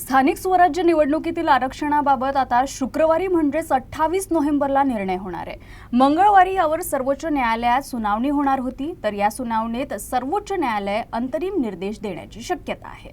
स्थानिक स्वराज्य निवडणुकीतील आरक्षणाबाबत आता शुक्रवारी म्हणजेच अठ्ठावीस नोव्हेंबरला निर्णय होणार आहे. मंगळवारी यावर सर्वोच्च न्यायालयात सुनावणी होणार होती तर या सुनावणीत सर्वोच्च न्यायालय अंतरिम निर्देश देण्याची शक्यता आहे.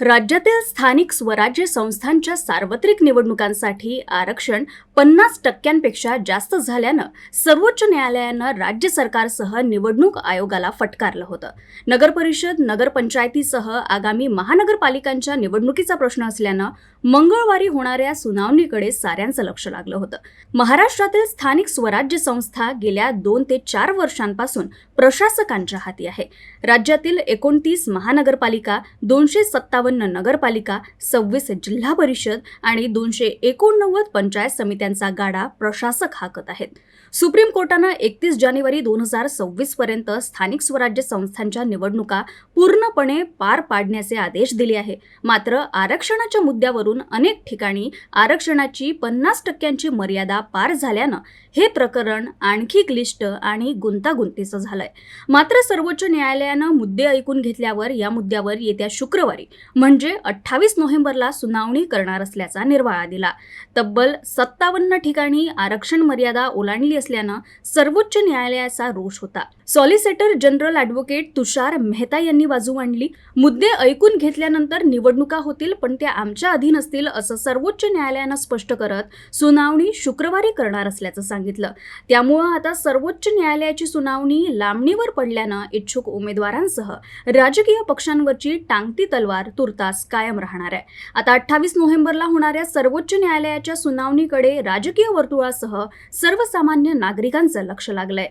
राज्यातील स्थानिक स्वराज्य संस्थांच्या सार्वत्रिक निवडणुकांसाठी आरक्षण पन्नास टक्क्यांपेक्षा जास्त झाल्यानं सर्वोच्च न्यायालयानं राज्य सरकारसह निवडणूक आयोगाला फटकारलं होतं. नगरपरिषद नगरपंचायतीसह आगामी महानगरपालिकांच्या निवडणुकीचा प्रश्न असल्यानं मंगळवारी होणाऱ्या सुनावणीकडे साऱ्यांचं लक्ष लागलं होतं. महाराष्ट्रातील स्थानिक स्वराज्य संस्था गेल्या दोन ते चार वर्षांपासून प्रशासकांच्या हाती आहे. राज्यातील एकोणतीस महानगरपालिका दोनशे सत्तावन्न नगरपालिका सव्वीस जिल्हा परिषद आणि दोनशे एकोणनव्वद पंचायत समित्यांचा गाडा प्रशासक हाकत आहेत. सुप्रीम कोर्टानं एकतीस जानेवारी दोन हजार सव्वीस पर्यंत स्थानिक स्वराज्य संस्थांच्या निवडणुका पूर्णपणे पार पाडण्याचे आदेश दिले आहे. मात्र आरक्षणाच्या मुद्द्यावरून अनेक ठिकाणी आरक्षणाची पन्नास टक्क्यांची मर्यादा पार झाल्यानं हे प्रकरण आणखी क्लिष्ट आणि गुंतागुंतीचं झालंय. मात्र सर्वोच्च न्यायालयानं मुद्दे ऐकून घेतल्यावर या मुद्द्यावर येत्या शुक्रवारी म्हणजे अठ्ठावीस नोव्हेंबरला सुनावणी करणार असल्याचा निर्वाळा दिला. तब्बल सत्तावन्न ठिकाणी आरक्षण मर्यादा ओलांडली असल्यानं सर्वोच्च न्यायालयाचा रोष होता. Solicitor general advocate Tushar Mehta यांनी बाजू मांडली. मुद्दे ऐकून घेतल्यानंतर निवडणुका होतील पण त्या आमच्या अधीन असतील असं सर्वोच्च न्यायालयानं स्पष्ट करत सुनावणी शुक्रवारी करणार असल्याचं सांगितलं. त्यामुळं आता सर्वोच्च न्यायालयाची सुनावणी लांबणीवर पडल्यानं इच्छुक उमेदवारांसह राजकीय पक्षांवरची टांगती तलवार तूर्तास कायम राहणार आहे. आता अठ्ठावीस नोव्हेंबरला होणाऱ्या सर्वोच्च न्यायालयाच्या सुनावणीकडे राजकीय वर्तुळासह सर्वसामान्य नागरिकांचं लक्ष लागलंय.